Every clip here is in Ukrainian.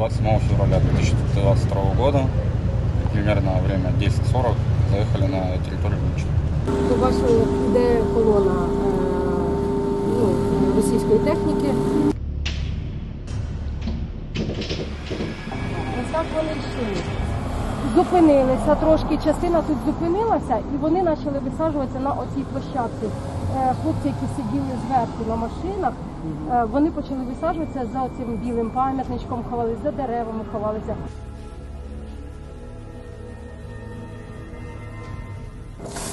27 февраля 2022 года, примерно время 10.40, заехали на территорию Бучи. До вас йде колона е, ну, російської техніки. Ось так вони йшли. Зупинилися трошки, частина тут зупинилася, і вони почали висаджуватися на оцій площадці. Е, Хлопці, які сиділи зверху на машинах, е, вони почали висаджуватися за цим білим пам'ятничком, ховалися, за деревами ховалися.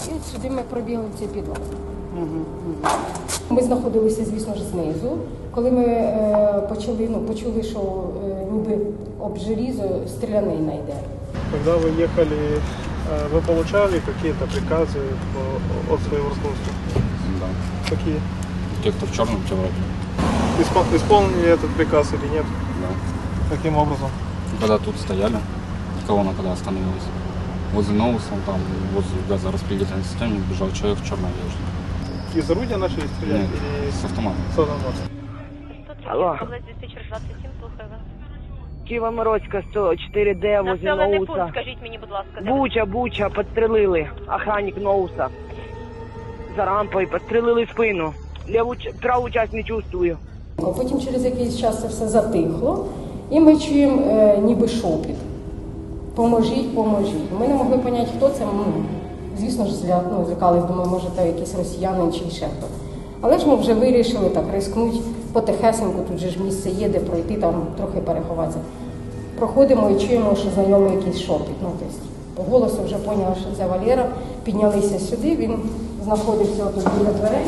І сюди ми пробігли цей підвал. Ми знаходилися, звісно ж, знизу. Коли ми е, почали, ну, почули, що е, ніби об желізо стрілянина йде. Когда вы ехали, э, вы получали какие-то приказы по- от своего руководства? Да. Какие? Те, кто в черном, те вроде. Испол- Исполнили этот приказ или нет? Да. Каким образом? Когда тут стояли, колонна когда остановилась, возле Ноуса, там, возле газораспределительной системы бежал человек в черной одежде. Из орудия начали стрелять Нет, или с автоматом. с автомата? Алло. Києво-Мирозька 104 Д возле Населений пункт, Ноуса. скажіть мені, будь ласка, де Буча, Буча, підстрелили. Охранник Ноуса. За рампою підстрелили в спину. Ліву, ч- праву часть не чувствую. Потім через якийсь час це все затихло, і ми чуємо е, ніби шопіт. Поможіть, поможіть. Ми не могли поняти, хто це. Ну, звісно ж, зля, ну, злякались, думаю, може, це якийсь росіянин чи ще хто. Але ж ми вже вирішили так рискнути потихесеньку, тут же ж місце є, де пройти, там трохи переховатися. Проходимо і чуємо, що знайомий якийсь шопіт. Ну, тобто, по голосу вже поняли, що це Валера. Піднялися сюди, він знаходився тут біля дверей.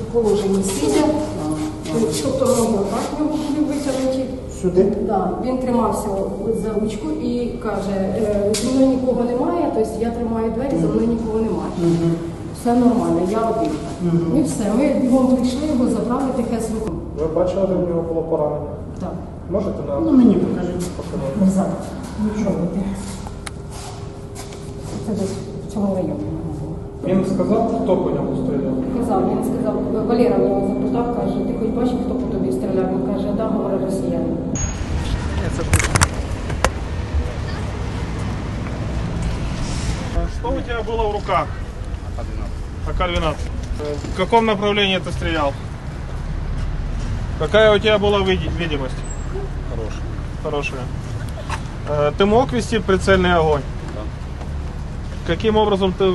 У положенні сидя. Тобто ноги так його були витягнуті. Сюди? Да. Він тримався за ручку і каже, «Е, зі мною нікого немає, тобто я тримаю двері, за мною нікого немає. Все нормально, я один. І все, ми бігом прийшли, його забрали тихесенько. Ви бачили, де в нього було поранення? Так. Можете нам Ну мені покажіть. показати? Не. Нічого. Це десь в цьому районі. Він сказав, хто по ньому стріляв? Казав, він сказав, Валера в нього запитав, каже, ти хоч бачив, хто по тобі стріляв? Він каже, да, говорить росіянин. Что у тебя было в руках? АК-12. Э, В каком направлении ты стрелял? Какая у тебя была види- видимость? Хороший. Хорошая. Э, Ты мог вести прицельный огонь? Да. Каким образом ты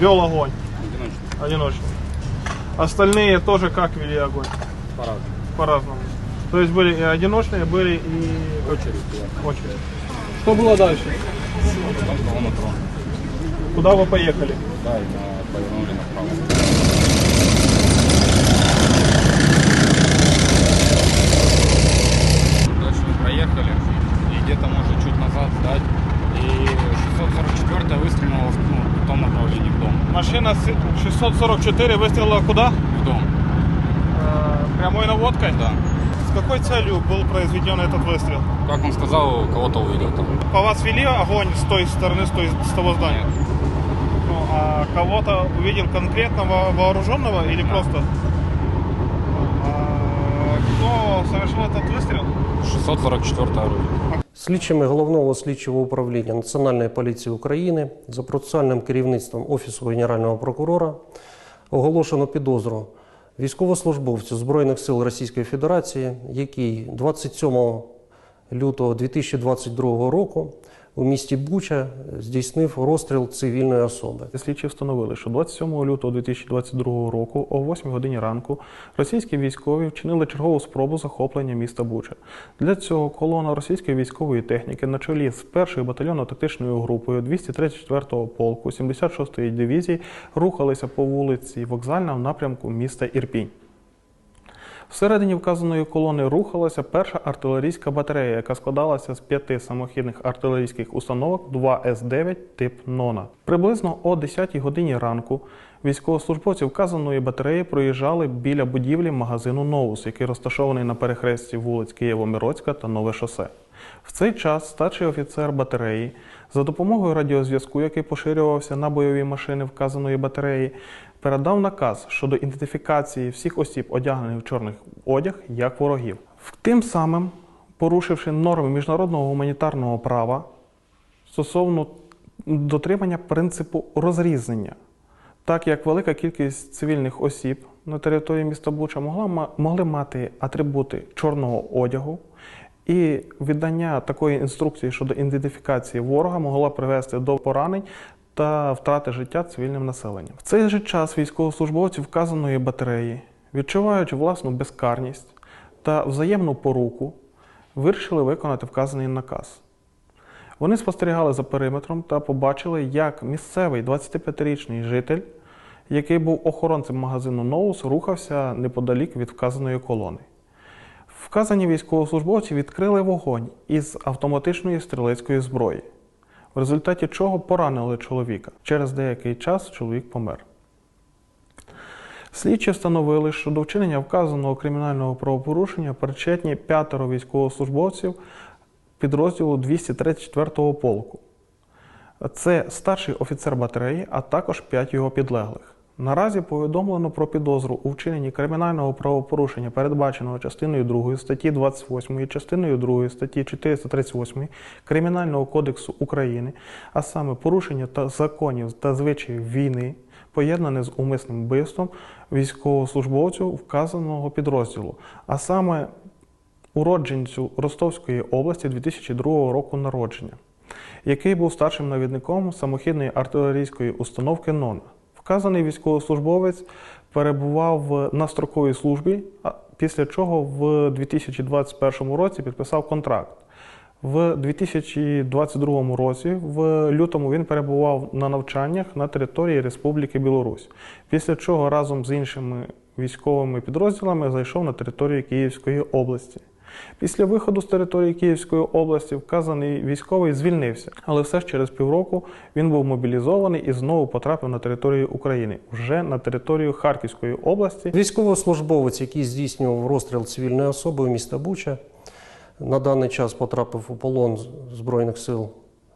вел огонь? Одиночный. Одиночный. Остальные тоже как вели огонь? По-разному. По-разному. То есть были и одиночные, были и Очередь очередь. Что было дальше? Потом колонна тронула. Куда вы поехали? Да, и мы повернули направо. Дальше мы проехали, и где-то, может, чуть назад сдать. И 644 выстрелила в, ну, в том направлении, в дом. Машина с- 644 выстрелила куда? В дом, Э, Прямой наводкой? да. С какой целью был произведен этот выстрел? Как он сказал, кого-то увидел там. По вас вели огонь с той стороны, с, той, с того здания? А кого-то увидел конкретно во- вооруженного или просто? А, кто совершил этот выстрел? 644 орудие. Слідчими головного слідчого управління Національної поліції України за процесуальним керівництвом Офісу Генерального прокурора оголошено підозру військовослужбовцю Збройних сил Російської Федерації, який 27 лютого 2022 року у місті Буча здійснив розстріл цивільної особи. Слідчі встановили, що 27 лютого 2022 року о 8 годині ранку російські військові вчинили чергову спробу захоплення міста Буча. Для цього колона російської військової техніки на чолі з 1-ю батальйонно-тактичною групою 234-го полку 76-ї дивізії рухалися по вулиці Вокзальна в напрямку міста Ірпінь. Всередині вказаної колони рухалася перша артилерійська батарея, яка складалася з п'яти самохідних артилерійських установок 2 С-9 тип Нона. Приблизно о 10 годині ранку військовослужбовці вказаної батареї проїжджали біля будівлі магазину Новус, який розташований на перехресті вулиць Києво-Мироцька та Нове шосе. В цей час старший офіцер батареї за допомогою радіозв'язку, який поширювався на бойові машини вказаної батареї, передав наказ щодо ідентифікації всіх осіб, одягнених в чорний одяг, як ворогів. Тим самим, порушивши норми міжнародного гуманітарного права стосовно дотримання принципу розрізнення, так як велика кількість цивільних осіб на території міста Буча могла, могли мати атрибути чорного одягу, і віддання такої інструкції щодо ідентифікації ворога могло привести до поранень та втрати життя цивільним населенням. В цей же час військовослужбовці вказаної батареї, відчуваючи власну безкарність та взаємну поруку, вирішили виконати вказаний наказ. Вони спостерігали за периметром та побачили, як місцевий 25-річний житель, який був охоронцем магазину Ноус, рухався неподалік від вказаної колони. Вказані військовослужбовці відкрили вогонь із автоматичної стрілецької зброї, в результаті чого поранили чоловіка. Через деякий час чоловік помер. Слідчі встановили, що до вчинення вказаного кримінального правопорушення причетні п'ятеро військовослужбовців підрозділу 234-го полку. Це старший офіцер батареї, а також п'ять його підлеглих. Наразі повідомлено про підозру у вчиненні кримінального правопорушення, передбаченого частиною 2 статті 28, частиною 2 статті 438 Кримінального кодексу України, а саме порушення та законів та звичаїв війни, поєднане з умисним вбивством військовослужбовців вказаного підрозділу, а саме уродженцю Ростовської області 2002 року народження, який був старшим навідником самохідної артилерійської установки НОНА. Вказаний військовослужбовець перебував на строковій службі, після чого в 2021 році підписав контракт. В 2022 році, в лютому, він перебував на навчаннях на території Республіки Білорусь, після чого разом з іншими військовими підрозділами зайшов на територію Київської області. Після виходу з території Київської області вказаний військовий звільнився, але все ж через півроку він був мобілізований і знову потрапив на територію України, вже на територію Харківської області. Військовослужбовець, який здійснював розстріл цивільної особи міста Буча, на даний час потрапив у полон Збройних сил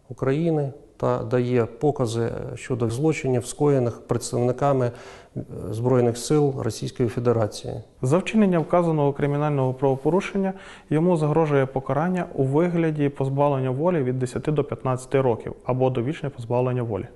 України та дає покази щодо злочинів, скоєних представниками е, Збройних сил Російської Федерації. За вчинення вказаного кримінального правопорушення йому загрожує покарання у вигляді позбавлення волі від 10 до 15 років або довічне позбавлення волі.